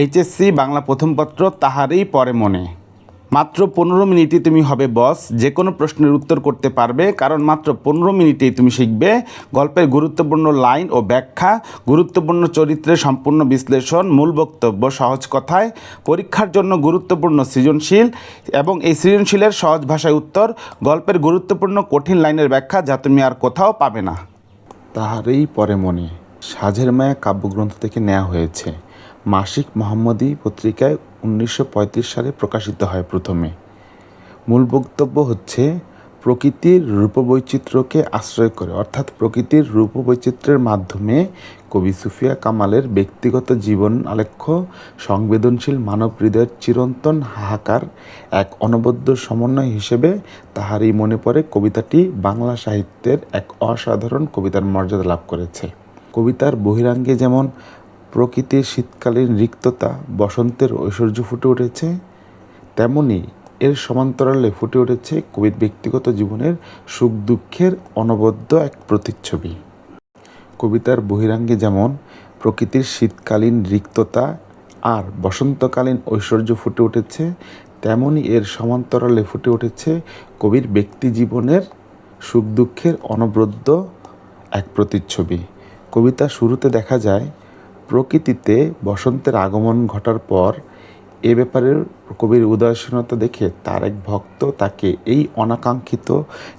HSC Bangla প্রথম পত্র তাহারই পরে মনে। মাত্র পনেরো মিনিটে তুমি হবে বস যে কোনো প্রশ্নের উত্তর করতে পারবে, কারণ মাত্র পনেরো মিনিটেই তুমি শিখবে গল্পের গুরুত্বপূর্ণ লাইন ও ব্যাখ্যা, গুরুত্বপূর্ণ চরিত্রের সম্পূর্ণ বিশ্লেষণ, মূল বক্তব্য, সহজ কথায়, পরীক্ষার জন্য গুরুত্বপূর্ণ সৃজনশীল এবং এই সৃজনশীলের সহজ ভাষায় উত্তর, গল্পের গুরুত্বপূর্ণ কঠিন লাইনের ব্যাখ্যা যা তুমি আর কোথাও পাবে না। তাহারই পরে মনে সাঝের মায়া কাব্যগ্রন্থ থেকে নেওয়া হয়েছে। মাসিক মোহাম্মদী পত্রিকায় উনিশশো পঁয়ত্রিশ সালে প্রকাশিত হয় প্রথমে। মূল বক্তব্য হচ্ছে, প্রকৃতির রূপবৈচিত্র্যকে আশ্রয় করে, অর্থাৎ প্রকৃতির রূপবৈচিত্র্যের মাধ্যমে কবি সুফিয়া কামালের ব্যক্তিগত জীবন আলেখ্য, সংবেদনশীল মানব হৃদয়ের চিরন্তন হাহাকার, এক অনবদ্য সমন্বয় হিসেবে তাহারই মনে পড়ে কবিতাটি বাংলা সাহিত্যের এক অসাধারণ কবিতার মর্যাদা লাভ করেছে। কবিতার বহিরাঙ্গে যেমন প্রকৃতির শীতকালীন রিক্ততা বসন্তের ঐশ্বর্য ফুটে উঠেছে, তেমনি এর সমান্তরালে ফুটে উঠেছে কবির ব্যক্তিগত জীবনের সুখ দুঃখের অনবদ্য এক প্রতিচ্ছবি। কবিতার বহিরাঙ্গে যেমন প্রকৃতির শীতকালীন রিক্ততা আর বসন্তকালীন ঐশ্বর্য ফুটে উঠেছে, তেমনি এর সমান্তরালে ফুটে উঠেছে কবির ব্যক্তি জীবনের সুখ দুঃখের অনবদ্য এক প্রতিচ্ছবি। কবিতা শুরুতে দেখা যায় প্রকৃতিতে বসন্তের আগমন ঘটার পর এ ব্যাপারে কবির উদাসীনতা দেখে তার এক ভক্ত তাকে এই অনাকাঙ্ক্ষিত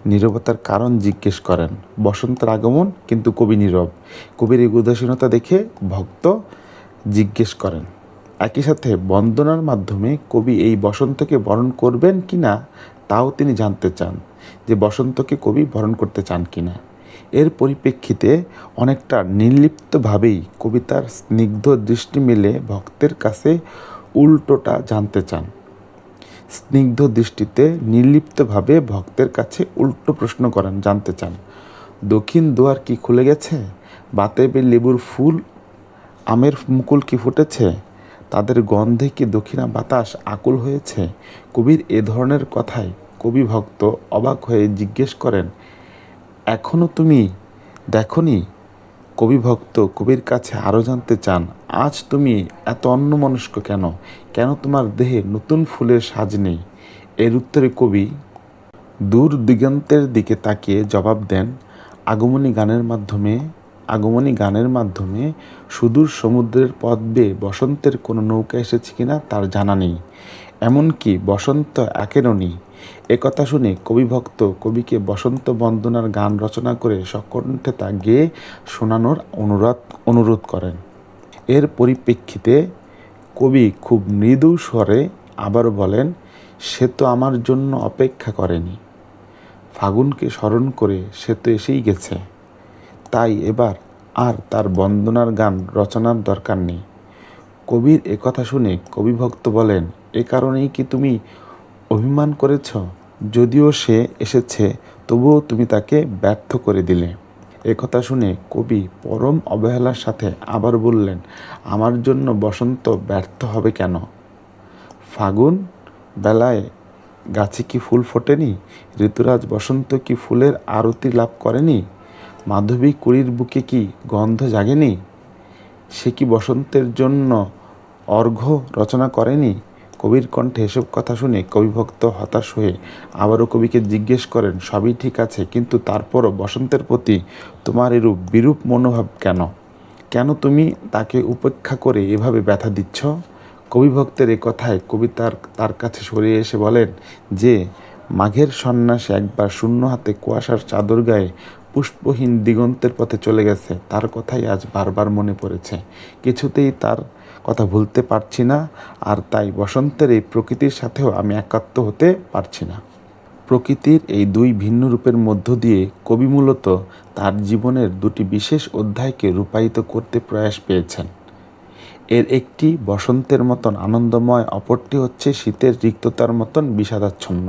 নীরবতার কারণ জিজ্ঞেস করেন, বসন্তের আগমন কিন্তু কবি নীরব? কবির এই উদাসীনতা দেখে ভক্ত জিজ্ঞেস করেন, একই সাথে বন্দনার মাধ্যমে কবি এই বসন্তকে বরণ করবেন কি না তাও তিনি জানতে চান, যে বসন্তকে কবি বরণ করতে চান কি না এর পরিপ্রেক্ষিতে অনেকটা নির্লিপ্তভাবেই কবিতার স্নিগ্ধ দৃষ্টি মেলে ভক্তের কাছে উল্টোটা জানতে চান। স্নিগ্ধ দৃষ্টিতে নির্লিপ্তভাবে ভক্তের কাছে উল্টো প্রশ্ন করেন, জানতে চান, দক্ষিণ দুয়ার কি খুলে গেছে? বাতাবে লেবুর ফুল? আমের মুকুল কি ফুটেছে? তাদের গন্ধে কি দক্ষিণা বাতাস আকুল হয়েছে? কবির এ ধরনের কথায় কবি ভক্ত অবাক হয়ে জিজ্ঞেস করেন এখনও তুমি দেখনি? কবি ভক্ত কবির কাছে আরও জানতে চান, আজ তুমি এত অন্যমনস্ক কেন? কেন তোমার দেহে নতুন ফুলের সাজ নেই? এর উত্তরে কবি, দূর দিগন্তের দিকে তাকিয়ে জবাব দেন, আগমনী গানের মাধ্যমে, আগমনী গানের মাধ্যমে সুদূর সমুদ্রের পথ বেয়ে বসন্তের কোনো নৌকা এসেছে কিনা তার জানা নেই। এমনকি বসন্ত একেরও নেই। একথা শুনে কবিভক্ত কবিকে বসন্ত বন্দনার গান রচনা করে সকণ্ঠে তা গেয়ে শোনানোর অনুরোধ অনুরোধ করেন। এর পরিপ্রেক্ষিতে কবি খুব মৃদু স্বরে আবারও বলেন, সে তো আমার জন্য অপেক্ষা করেনি। ফাগুনকে স্মরণ করে সে তো এসেই গেছে। তাই এবার আর তার বন্দনার গান রচনার দরকার নেই। কবির একথা শুনে কবিভক্ত বলেন, এ কারণেই কি তুমি অভিমান করেছ? যদিও সে এসেছে, তবুও তুমি তাকে ব্যর্থ করে দিলে। একথা শুনে কবি পরম অবহেলার সাথে আবার বললেন, আমার জন্য বসন্ত ব্যর্থ হবে কেন? ফাগুন? বেলায় গাছে কি ফুল ফোটেনি? ঋতুরাজ বসন্ত কি ফুলের আরতি লাভ করেনি? মাধবী কুড়ির বুকে কি গন্ধ জাগেনি? সে কি বসন্তের জন্য অর্ঘ্য রচনা করেনি? কবির কণ্ঠে এসব কথা শুনে কবিভক্ত হতাশ হয়ে আবারও কবিকে জিজ্ঞেস করেন, সবই ঠিক আছে, কিন্তু তারপরও বসন্তের প্রতি তোমার এরূপ বিরূপ মনোভাব কেন? কেন তুমি তাকে উপেক্ষা করে এভাবে ব্যথা দিচ্ছ? কবিভক্তের এ কথায় কবি তার তার কাছে সরিয়ে এসে বলেন যে, মাঘের সন্ন্যাসে একবার শূন্য হাতে কুয়াশার চাদর গায়ে পুষ্পহীন দিগন্তের পথে চলে গেছে। তার কথাই আজ বারবার মনে পড়েছে। কিছুতেই তার কথা ভুলতে পারছি না, আর তাই বসন্তের এই প্রকৃতির সাথেও আমি একাত্ম হতে পারছি না। প্রকৃতির এই দুই ভিন্ন রূপের মধ্য দিয়ে কবি মূলত তার জীবনের দুটি বিশেষ অধ্যায়কে রূপায়িত করতে প্রয়াস পেয়েছেন। এর একটি বসন্তের মতন আনন্দময়, অপরটি হচ্ছে শীতের রিক্ততার মতন বিষাদাচ্ছন্ন।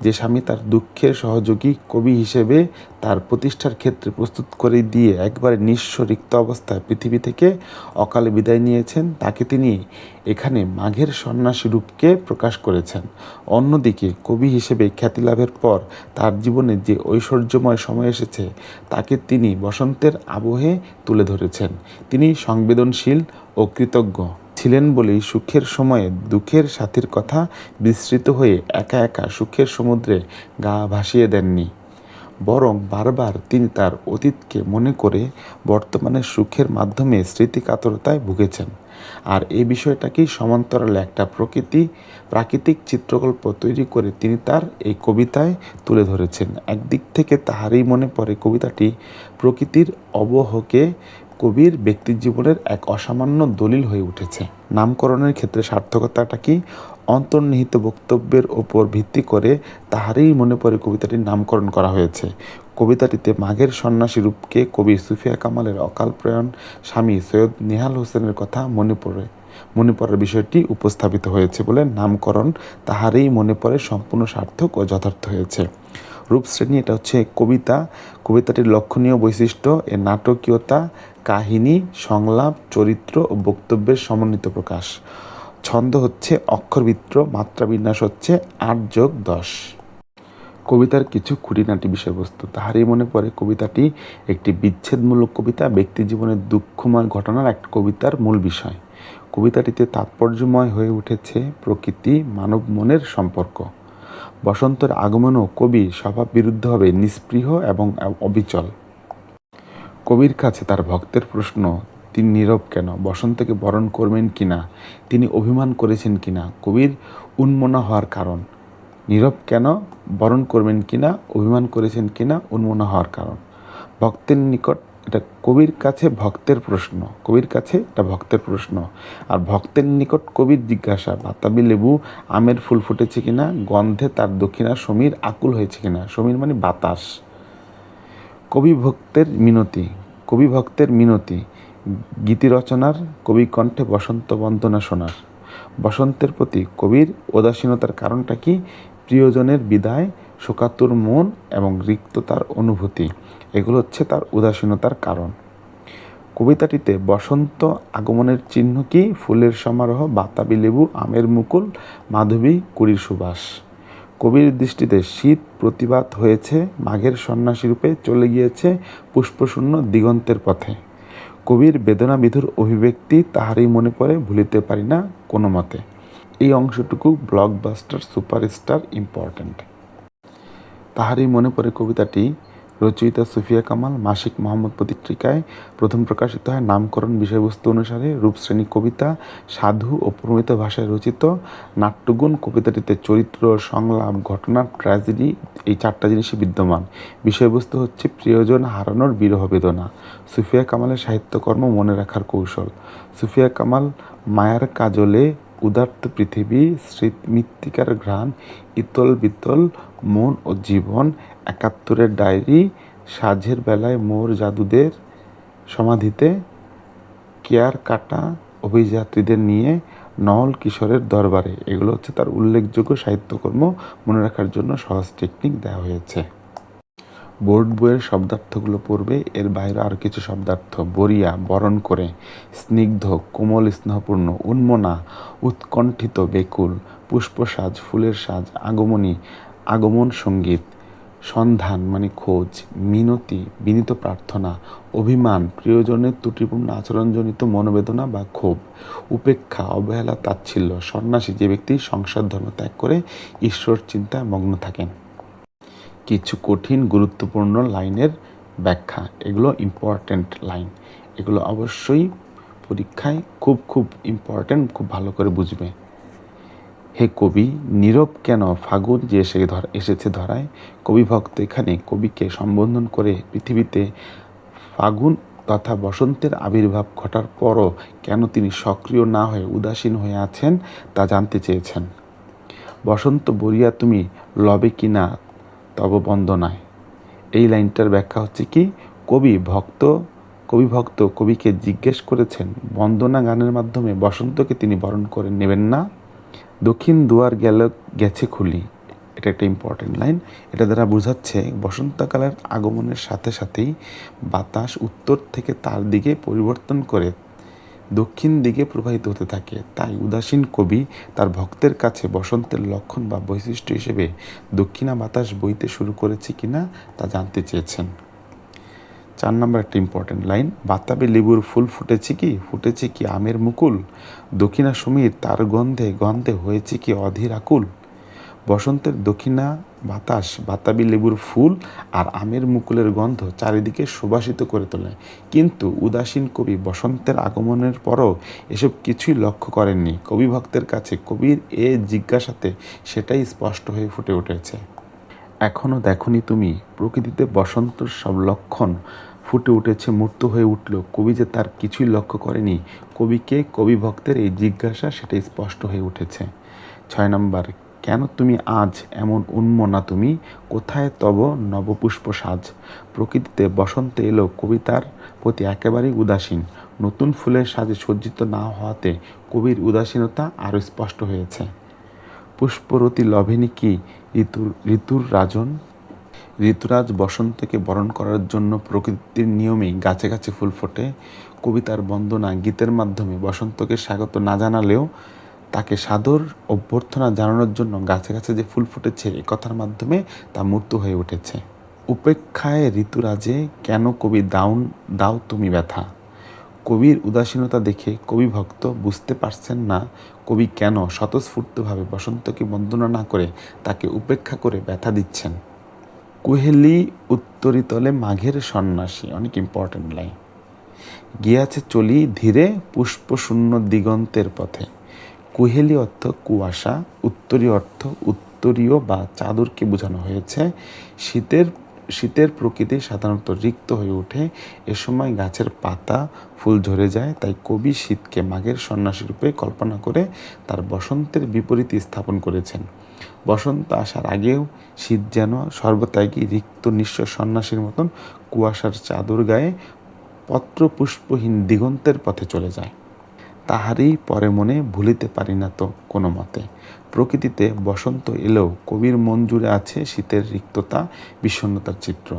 যে স্বামী তার দুঃখের সহযোগী কবি হিসেবে তার প্রতিষ্ঠার ক্ষেত্রে প্রস্তুত করে দিয়ে একবারে নিঃস্ব রিক্ত অবস্থায় পৃথিবী থেকে অকালে বিদায় নিয়েছেন, তাকে তিনি এখানে মাঘের সন্ন্যাসী রূপকে প্রকাশ করেছেন। অন্যদিকে কবি হিসেবে খ্যাতি লাভের পর তার জীবনে যে ঐশ্বর্যময় সময় এসেছে, তাকে তিনি বসন্তের আবহে তুলে ধরেছেন। তিনি সংবেদনশীল ও কৃতজ্ঞ। ছিলেন বলেই সুখের সময়ে দুঃখের সাথীর কথা বিস্মৃত হয়ে একা একা সুখের সমুদ্রে গা ভাসিয়ে দেননি। বরং বারবার তিনি তার অতীতকে মনে করে বর্তমানের সুখের মাধ্যমে স্মৃতিকাতরতায় ভুগেছেন। আর এই বিষয়টাকেই সমান্তরালে একটা প্রকৃতি, প্রাকৃতিক চিত্রকল্প তৈরি করে তিনি তার এই কবিতায় তুলে ধরেছেন। একদিক থেকে তাহারই মনে পড়ে কবিতাটি, প্রকৃতির অবহকে কবির ব্যক্তিজীবনের এক অসামান্য দলিল হয়ে উঠেছে। নামকরণের ক্ষেত্রে সার্থকতাটা কি? অন্তর্নিহিত বক্তব্যের ওপর ভিত্তি করে তাহারই মনে পড়ে কবিতাটির নামকরণ করা হয়েছে। কবিতাটিতে মাঘের সন্ন্যাসী রূপকে কবি সুফিয়া কামালের অকাল প্রয়াণ স্বামী সৈয়দ নেহাল হোসেনের কথা মনে পড়ে, মনে পড়ার বিষয়টি উপস্থাপিত হয়েছে বলে নামকরণ তাহারই মনে পড়ে সম্পূর্ণ সার্থক ও যথার্থ হয়েছে। রূপশ্রেণী এটা হচ্ছে কবিতা। কবিতাটির লক্ষণীয় বৈশিষ্ট্য এর নাটকীয়তা, কাহিনী, সংলাপ, চরিত্র ও বক্তব্যের সমন্বিত প্রকাশ। ছন্দ হচ্ছে অক্ষরবিত্র মাত্রাবিন্যাস হচ্ছে আট যোগ দশ। কবিতার কিছু খুঁটিনাটি বিষয়বস্তু। তাহারই মনে পড়ে কবিতাটি একটি বিচ্ছেদমূলক কবিতা, ব্যক্তি জীবনের দুঃখময় ঘটনার এক কবিতার মূল বিষয়। কবিতাটিতে তাৎপর্যময় হয়ে উঠেছে প্রকৃতি, মানব মনের সম্পর্ক। বসন্তের আগমনও কবি স্বভাব বিরুদ্ধভাবে নিস্পৃহ এবং অবিচল। কবির কাছে তার ভক্তের প্রশ্ন, তিনি নীরব কেন? বসন্তকে বরণ করবেন কিনা তিনি অভিমান করেছেন কিনা কবির উন্মনা হওয়ার কারণ, নীরব কেন? বরণ করবেন কিনা অভিমান করেছেন কিনা উন্মনা হওয়ার কারণ, ভক্তের নিকট এটা কবির কাছে ভক্তের প্রশ্ন, কবির কাছে এটা ভক্তের প্রশ্ন। আর ভক্তের নিকট কবির জিজ্ঞাসা, বাতাবি লেবু আমের ফুল ফুটেছে কিনা, গন্ধে তার দক্ষিণা সমীর আকুল হয়েছে কিনা। সমীর মানে বাতাস। কবি ভক্তের মিনতি, কবি ভক্তের মিনতি, গীতি রচনার কবি কণ্ঠে বসন্ত বন্দনা শোনার। বসন্তের প্রতি কবির উদাসীনতার কারণটা কি? প্রিয়জনের বিদায় শোকাতুর মন এবং রিক্ততার অনুভূতি। এগুলো হচ্ছে তার উদাসীনতার কারণ। কবিতাটিতে বসন্ত আগমনের চিহ্ন কি? ফুলের সমারোহ, বাতাবি লেবু, আমের মুকুল, মাধবী, কুড়ির সুবাস। কবির দৃষ্টিতে শীত প্রতিবাদ হয়েছে, মাঘের সন্ন্যাসী রূপে চলে গিয়েছে পুষ্পশূন্য দিগন্তের পথে। কবির বেদনাবিধুর অভিব্যক্তি তাহারই মনে পড়ে, ভুলিতে পারি না কোনো মতে এই অংশটুকু ব্লকবাস্টার সুপারস্টার ইম্পর্ট্যান্ট তাহারই মনে পড়ে কবিতাটি রচয়িতা সুফিয়া কামাল, মাসিক মোহাম্মদ পত্রিকায় প্রথম প্রকাশিত হয়। নামকরণ বিষয়বস্তু অনুসারে রূপশ্রেণী কবিতা, সাধু ও প্রমিত ভাষায় রচিত। নাট্যগুণ কবিতাটিতে চরিত্র, সংলাপ, ঘটনা, ট্র্যাজেডি এই চারটা জিনিসই বিদ্যমান। বিষয়বস্তু হচ্ছে প্রিয়জন হারানোর বিরহ বেদনা। সুফিয়া কামালের সাহিত্যকর্ম মনে রাখার কৌশল। সুফিয়া কামাল মায়ার কাজলে উদার্ত পৃথিবী, স্মৃত মৃত্তিকার ঘ্রাণ, ইতল বিতল মন ও জীবন, একাত্তরের ডায়েরি সাঝের বেলায় মোর জাদুদের সমাধিতে, কেয়ার কাটা অভিযাত্রীদের নিয়ে নল কিশোরের দরবারে। এগুলো হচ্ছে তার উল্লেখযোগ্য সাহিত্যকর্ম। মনে রাখার জন্য সহজ টেকনিক দেওয়া হয়েছে। বোর্ড বইয়ের শব্দার্থগুলো পড়বে, এর বাইরে আরও কিছু শব্দার্থ। বরিয়া, বরণ করে, স্নিগ্ধ, কোমল, স্নেহপূর্ণ, উন্মনা, উৎকণ্ঠিত, বেকুল, পুষ্পসাজ, ফুলের সাজ, আগমনী, আগমন সংগীত, সন্ধান মানে খোঁজ, মিনতি, বিনীত প্রার্থনা, অভিমান, প্রিয়জনের ত্রুটিপূর্ণ আচরণজনিত মনোবেদনা বা ক্ষোভ, উপেক্ষা, অবহেলা, তাচ্ছিল্য, সন্ন্যাসী, যে ব্যক্তি সংসার ধর্ম ত্যাগ করে, ঈশ্বর চিন্তায় মগ্ন থাকেন। কিছু কঠিন, গুরুত্বপূর্ণ লাইনের ব্যাখ্যা। এগুলো ইম্পর্ট্যান্ট লাইন এগুলো অবশ্যই পরীক্ষায় খুব খুব ইম্পর্ট্যান্ট খুব ভালো করে বুঝবে। হে কবি, নীরব কেন ফাগুন যে এসে ধর, এসেছে ধরায়? কবি ভক্ত এখানে কবিকে সম্বোধন করে পৃথিবীতে ফাগুন তথা বসন্তের আবির্ভাব ঘটার পরও কেন তিনি সক্রিয় না হয়ে উদাসীন হয়ে আছেন তা জানতে চেয়েছেন। বসন্ত বরিয়া তুমি লবে কি না তব বন্দনায় এই লাইনটার ব্যাখ্যা হচ্ছে কি? কবি ভক্ত কবি ভক্ত কবিকে জিজ্ঞেস করেছেন, বন্দনা গানের মাধ্যমে বসন্তকে তিনি বরণ করে নেবেন না? দক্ষিণ দুয়ার গেল, গেছে খুলি। এটা একটা ইম্পর্টেন্ট লাইন এটা দ্বারা বোঝাচ্ছে বসন্তকালের আগমনের সাথে সাথেই বাতাস উত্তর থেকে তার দিকে পরিবর্তন করে দক্ষিণ দিকে প্রবাহিত হতে থাকে। তাই উদাসীন কবি তার ভক্তের কাছে বসন্তের লক্ষণ বা বৈশিষ্ট্য হিসেবে দক্ষিণা বাতাস বইতে শুরু করেছে কিনা তা জানতে চেয়েছেন। চার নম্বর একটা ইম্পর্টেন্ট লাইন বাতাবি লেবুর ফুল ফুটেছে কি? ফুটেছে কি আমের মুকুল? দক্ষিণা সমীর তার গন্ধে গন্ধে হয়েছে কি অধীর আকুল? বসন্তের দক্ষিণা বাতাস, বাতাবি লেবুর ফুল আর আমের মুকুলের গন্ধ চারিদিকে সুবাসিত করে তোলে। কিন্তু উদাসীন কবি বসন্তের আগমনের পরও এসব কিছুই লক্ষ্য করেননি। কবি ভক্তের কাছে কবির এ জিজ্ঞাসাতে সেটাই স্পষ্ট হয়ে ফুটে উঠেছে। এখনও দেখনি তুমি, প্রকৃতিতে বসন্তর সব লক্ষণ ফুটে উঠেছে, মূর্ত হয়ে উঠল। কবি যে তার কিছুই লক্ষ্য করেনি, কবিকে কবি ভক্তের এই জিজ্ঞাসা সেটাই স্পষ্ট হয়ে উঠেছে। ছয় নম্বর কেন তুমি আজ এমন উন্মনা তুমি? কোথায় তব নবপুষ্প সাজ? প্রকৃতিতে বসন্তে এলো কবিতার প্রতি একেবারেই উদাসীন। নতুন ফুলের সাজে সজ্জিত না হওয়াতে কবির উদাসীনতা আরও স্পষ্ট হয়েছে। পুষ্পরতি লভেনি কি ঋতুর ঋতুর রাজন? ঋতুরাজ বসন্তকে বরণ করার জন্য প্রকৃতির নিয়মেই গাছে গাছে ফুল ফোটে। কবিতার বন্দনা গীতের মাধ্যমে বসন্তকে স্বাগত না জানালেও তাকে সাদর অভ্যর্থনা জানানোর জন্য গাছে গাছে যে ফুল ফুটেছে, এ কথার মাধ্যমে তা মূর্ত হয়ে উঠেছে। উপেক্ষায় ঋতুরাজে, কেন কবি দাউন, দাও তুমি ব্যথা? কবির উদাসীনতা দেখে কবি ভক্ত বুঝতে পারছেন না, কবি কেন স্বতঃস্ফূর্তভাবে বসন্তকে বন্দনা না করে তাকে উপেক্ষা করে ব্যথা দিচ্ছেন? কুহেলি উত্তরিতলে মাঘের সন্ন্যাসী, অনেক ইম্পর্টেন্ট লাইন গিয়াছে চলি ধীরে পুষ্পশূন্য দিগন্তের পথে। কুহেলি অর্থ কুয়াশা উত্তরীয় অর্থ উত্তরীয় বা চাদরকে বোঝানো হয়েছে। শীতের শীতের প্রকৃতি সাধারণত রিক্ত হয়ে ওঠে। এ সময় গাছের পাতা ফুল ঝরে যায়, তাই কবি শীতকে মাঘের সন্ন্যাসী রূপে কল্পনা করে তার বসন্তের বিপরীতে স্থাপন করেছেন। বসন্ত আসার আগেও শীত যেন সর্বত্যাগী রিক্ত নিঃস্ব সন্ন্যাসীর মতন কুয়াশার চাদর গায়ে পত্রপুষ্পহীন দিগন্তের পথে চলে যায়। তাহারই পরে মনে ভুলিতে পারি না তো কোনো মতে। প্রকৃতিতে বসন্ত এলেও কবির মন জুড়ে আছে শীতের রিক্ততা, বিষণ্ণতার চিত্র।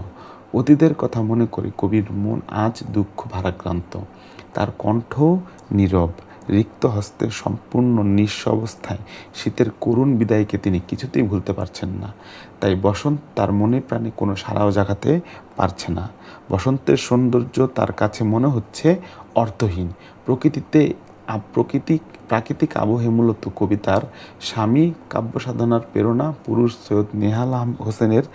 অতীতের কথা মনে করে কবির মন আজ দুঃখ ভারাক্রান্ত। তার কণ্ঠ নীরব, রিক্ত হস্তে সম্পূর্ণ নিঃস্ব অবস্থায় শীতের করুণ বিদায়কে তিনি কিছুতেই ভুলতে পারছেন না। তাই বসন্ত তার মনে প্রাণে কোনো সাড়াও জাগাতে পারছে না। বসন্তের সৌন্দর্য তার কাছে মনে হচ্ছে অর্থহীন। প্রকৃতিতে প্রকৃতিক প্রাকৃতিক আবহে মূলত কবিতার স্বামী কাব্য সাধনার প্রেরণা, পুরুষ সৈয়দ নেহাল হোসেনের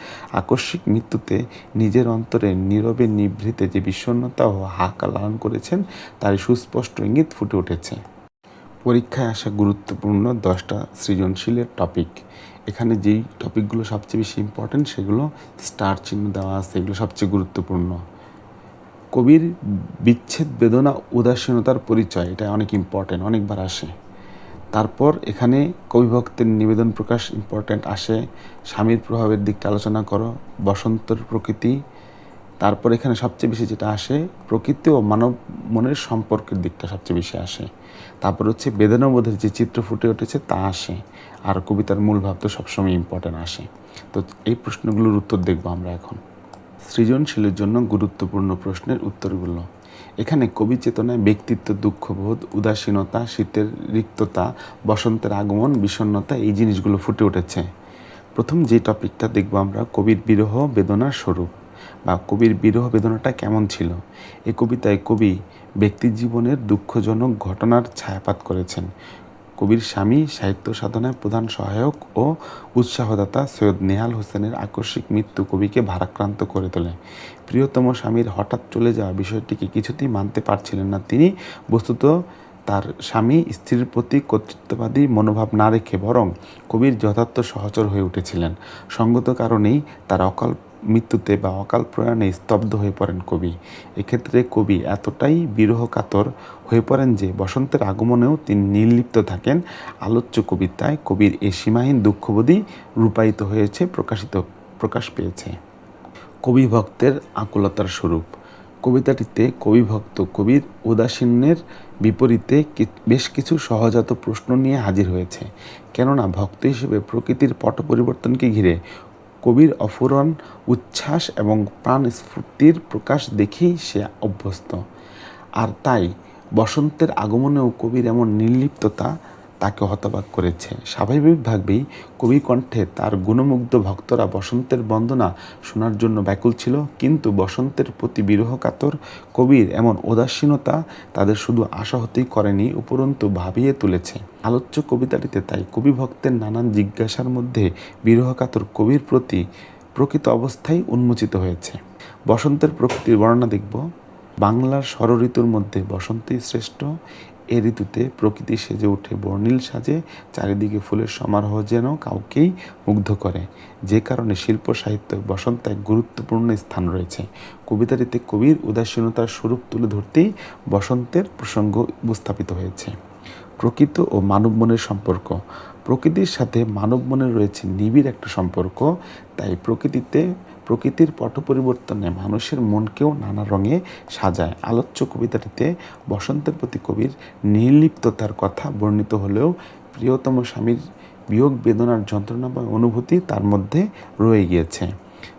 আকস্মিক মৃত্যুতে নিজের অন্তরে নীরবে নিভৃতে যে বিষণ্ণতা ও হাহাকার লালন করেছেন, তার সুস্পষ্ট ইঙ্গিত ফুটে উঠেছে। পরীক্ষায় আসা গুরুত্বপূর্ণ দশটা সৃজনশীলের টপিক। এখানে যেই টপিকগুলো সবচেয়ে বেশি ইম্পর্টেন্ট সেগুলো স্টার চিহ্ন দেওয়া আছে, এগুলো সবচেয়ে গুরুত্বপূর্ণ। কবির বিচ্ছেদ, বেদনা, উদাসীনতার পরিচয়, এটা অনেক ইম্পর্টেন্ট অনেকবার আসে। তারপর এখানে কবিভক্তের নিবেদন প্রকাশ ইম্পর্টেন্ট আসে। স্বামীর প্রভাবের দিকটা আলোচনা করো, বসন্তর প্রকৃতি। তারপর এখানে সবচেয়ে বেশি যেটা আসে, প্রকৃতি ও মানব মনের সম্পর্কের দিকটা সবচেয়ে বেশি আসে। তারপর হচ্ছে বেদনাবোধের যে চিত্র ফুটে উঠেছে, তা আসে। আর কবিতার মূল ভাব তো সবসময় ইম্পর্টেন্ট আসে। তো এই প্রশ্নগুলোর উত্তর দেখব আমরা এখন। সৃজনশীলের জন্য গুরুত্বপূর্ণ প্রশ্নের উত্তরগুলো। এখানে কবি চেতনায় ব্যক্তিত্ব, দুঃখবোধ, উদাসীনতা, শীতের রিক্ততা, বসন্তের আগমন, বিষণ্ণতা এই জিনিসগুলো ফুটে উঠেছে। প্রথম যে টপিকটা দেখব আমরা, কবির বিরহ বেদনার স্বরূপ বা কবির বিরহ বেদনাটা কেমন ছিল? এ কবিতায় কবি ব্যক্তি জীবনের দুঃখজনক ঘটনার ছায়াপাত করেছেন। কবির স্বামী, সাহিত্য সাধনায় প্রধান সহায়ক ও উৎসাহদাতা সৈয়দ নেহাল হোসেনের আকস্মিক মৃত্যু কবিকে ভারাক্রান্ত করে তোলে। প্রিয়তম স্বামীর হঠাৎ চলে যাওয়া বিষয়টিকে কিছুতেই মানতে পারছিলেন না তিনি। বস্তুত তার স্বামী স্ত্রীর প্রতি কর্তৃত্ববাদী মনোভাব না রেখে বরং কবির যথার্থ সহচর হয়ে উঠেছিলেন। সঙ্গত কারণেই তার অকাল মৃত্যুতে বা অকাল প্রয়াণে স্তব্ধ হয়ে পড়েন কবি। এক্ষেত্রে কবি এতটাই বিরহ কাতর হয়ে পড়েন যে বসন্তের আগমনেও তিনি নির্লিপ্ত থাকেন। আলোচ্য কবিতায় কবির এই সীমাহীন দুঃখবোধই রূপায়িত হয়েছে, প্রকাশিত, প্রকাশ পেয়েছে। কবি ভক্তের আকুলতার স্বরূপ। কবিতাটিতে কবিভক্ত কবির উদাসীনের বিপরীতে বেশ কিছু সহজাত প্রশ্ন নিয়ে হাজির হয়েছে। কেননা, ভক্ত হিসেবে প্রকৃতির পট পরিবর্তনকে ঘিরে কবির অফুরন, উচ্ছ্বাস এবং প্রাণ স্ফূর্তির প্রকাশ দেখেই সে অভ্যস্ত। আর তাই বসন্তের আগমনেও কবির এমন নির্লিপ্ততা তাকে হতবাক করেছে। স্বাভাবিকভাবেই কবি কণ্ঠে তার গুণমুগ্ধ ভক্তরা বসন্তের বন্দনা শোনার জন্য ব্যাকুল ছিল, কিন্তু বসন্তের প্রতি বিরহ কাতর কবির এমন উদাসীনতা তাদের শুধু আশাহতেই করেনি, উপরন্তু ভাবিয়ে তুলেছে। আলোচ্য কবিতাটিতে তাই কবি ভক্তের নানান জিজ্ঞাসার মধ্যে বিরহ কাতর কবির প্রতি প্রকৃত অবস্থায় উন্মোচিত হয়েছে। বসন্তের প্রকৃতির বর্ণনা দেখব। বাংলার ষড় ঋতুর মধ্যে বসন্তই শ্রেষ্ঠ এ ঋতুতে প্রকৃতি সেজে ওঠে বর্ণিল সাজে, চারিদিকে ফুলের সমারোহ যেন কাউকেই মুগ্ধ করে। যে কারণে শিল্প, সাহিত্য বসন্ত এক গুরুত্বপূর্ণ স্থান রয়েছে। কবিতাটিতে কবির উদাসীনতার স্বরূপ তুলে ধরতেই বসন্তের প্রসঙ্গ উপস্থাপিত হয়েছে। প্রকৃত ও মানব মনের সম্পর্ক। প্রকৃতির সাথে মানব মনের রয়েছে নিবিড় একটা সম্পর্ক, তাই প্রকৃতিতে প্রকৃতির পট পরিবর্তনে মানুষের মনকেও নানা রঙে সাজায়। আলোচ্য কবিতাটিতে বসন্তের প্রতি কবির নির্লিপ্ততার কথা বর্ণিত হলেও প্রিয়তম স্বামীর বিয়োগ বেদনার যন্ত্রণা বা অনুভূতি তার মধ্যে রয়ে গিয়েছে।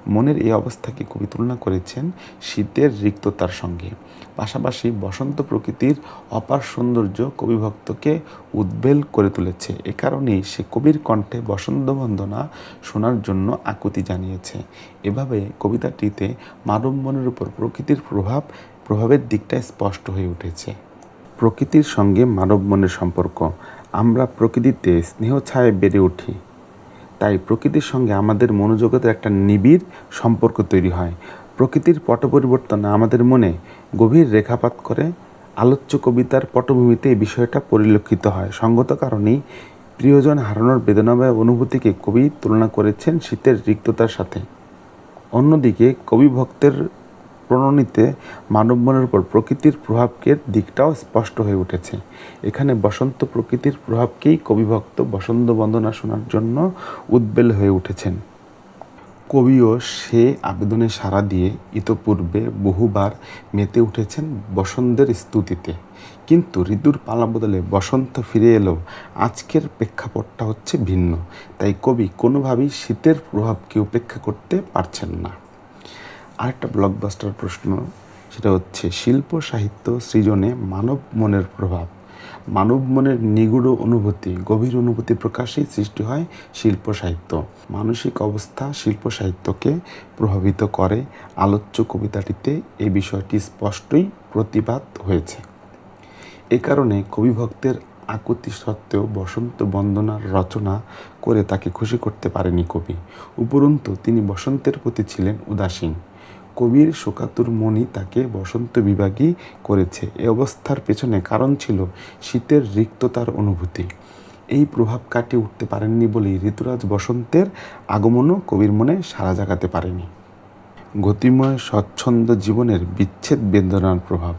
মনের এই অবস্থাকে কবি তুলনা করেছেন শীতের রিক্ততার সঙ্গে। পাশাপাশি বসন্ত প্রকৃতির অপার সৌন্দর্য কবিভক্তকে উদ্বেল করে তুলেছে। এ কারণেই সে কবির কণ্ঠে বসন্ত বন্দনা শোনার জন্য আকুতি জানিয়েছে। এভাবে কবিতাটিতে মানব মনের উপর প্রকৃতির প্রভাব, প্রভাবের দিকটা স্পষ্ট হয়ে উঠেছে। প্রকৃতির সঙ্গে মানব মনের সম্পর্ক। আমরা প্রকৃতিতে স্নেহ ছায় বেড়ে উঠি। তাই প্রকৃতির সঙ্গে আমাদের মনোজগতের একটা নিবিড় সম্পর্ক তৈরি হয়। প্রকৃতির পট পরিবর্তন আমাদের মনে গভীর রেখাপাত করে। আলোচ্য কবিতার পটভূমিতে এই বিষয়টা পরিলক্ষিত হয়। সঙ্গত কারণেই প্রিয়জন হারানোর বেদনাময় অনুভূতিকে কবি তুলনা করেছেন শীতের রিক্ততার সাথে। অন্যদিকে কবি ভক্তের প্রণনীতে মানব মনের উপর প্রকৃতির প্রভাবকে দিকটাও স্পষ্ট হয়ে উঠেছে। এখানে বসন্ত প্রকৃতির প্রভাবকেই কবিভক্ত বসন্ত বন্দনা শোনার জন্য উদ্বেল হয়ে উঠেছেন। কবিও সে আবেদনে সাড়া দিয়ে ইতপূর্বে বহুবার মেতে উঠেছেন বসন্তের স্তুতিতে। কিন্তু ঋতুর পালা বদলে বসন্ত ফিরে এলেও আজকের প্রেক্ষাপটটা হচ্ছে ভিন্ন। তাই কবি কোনোভাবেই শীতের প্রভাবকে উপেক্ষা করতে পারছেন না। আরেকটা ব্লকবাস্টার প্রশ্ন, সেটা হচ্ছে, শিল্প সাহিত্য সৃজনে মানব মনের প্রভাব। মানব মনের নিগুড় অনুভূতি, গভীর অনুভূতি প্রকাশেই সৃষ্টি হয় শিল্প সাহিত্য। মানসিক অবস্থা শিল্প সাহিত্যকে প্রভাবিত করে। আলোচ্য কবিতাটিতে এই বিষয়টি স্পষ্টই প্রতিবাদ হয়েছে। এ কারণে কবিভক্তের আকুতি সত্ত্বেও বসন্ত বন্দনার রচনা করে তাকে খুশি করতে পারেনি কবি। উপরন্তু, তিনি বসন্তের প্রতি ছিলেন উদাসীন। কবির শোকাতুর মনই তাকে বসন্ত বিভাগী করেছে। এ অবস্থার পেছনে কারণ ছিল শীতের রিক্ততার অনুভূতি। এই প্রভাব কাটিয়ে উঠতে পারেননি বলেই ঋতুরাজ বসন্তের আগমনও কবির মনে সাড়া জাগাতে পারেনি। গতিময়, স্বচ্ছন্দ জীবনের বিচ্ছেদ বেদনার প্রভাব।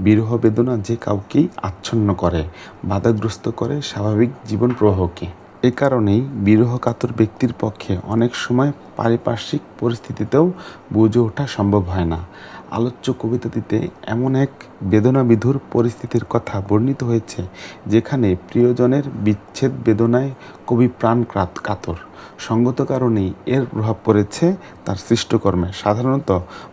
বিরহ বেদনা যে কাউকেই আচ্ছন্ন করে, বাধাগ্রস্ত করে স্বাভাবিক জীবন প্রবাহকে। এ কারণেই বিরহকাতর ব্যক্তির পক্ষে অনেক সময় পারিপার্শ্বিক পরিস্থিতিতেও বুঝে ওঠা সম্ভব হয় না। আলোচ্য কবিতাটিতে এমন এক বেদনাবিধুর পরিস্থিতির কথা বর্ণিত হয়েছে, যেখানে প্রিয়জনের বিচ্ছেদ বেদনায় কবি প্রাণ কাতর। সঙ্গত কারণেই এর প্রভাব পড়েছে তার সৃষ্টকর্মে। সাধারণত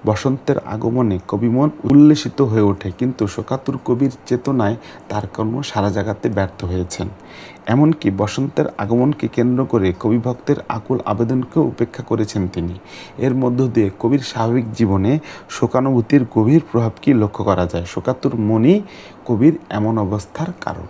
বসন্তের আগমনে কবিমন উল্লেসিত হয়ে ওঠে, কিন্তু শোকাতুর কবির চেতনায় তার কর্ম সারা জাগাতে ব্যর্থ হয়েছেন। এমনকি বসন্তের আগমনকে কেন্দ্র করে কবিভক্তের আকুল আবেদনকেও উপেক্ষা করেছেন তিনি। এর মধ্য দিয়ে কবির স্বাভাবিক জীবনে শোকানুভূতির গভীর প্রভাবকে লক্ষ্য করা যায়? শোকাতুর মনই কবির এমন অবস্থার কারণ।